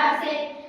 પાસે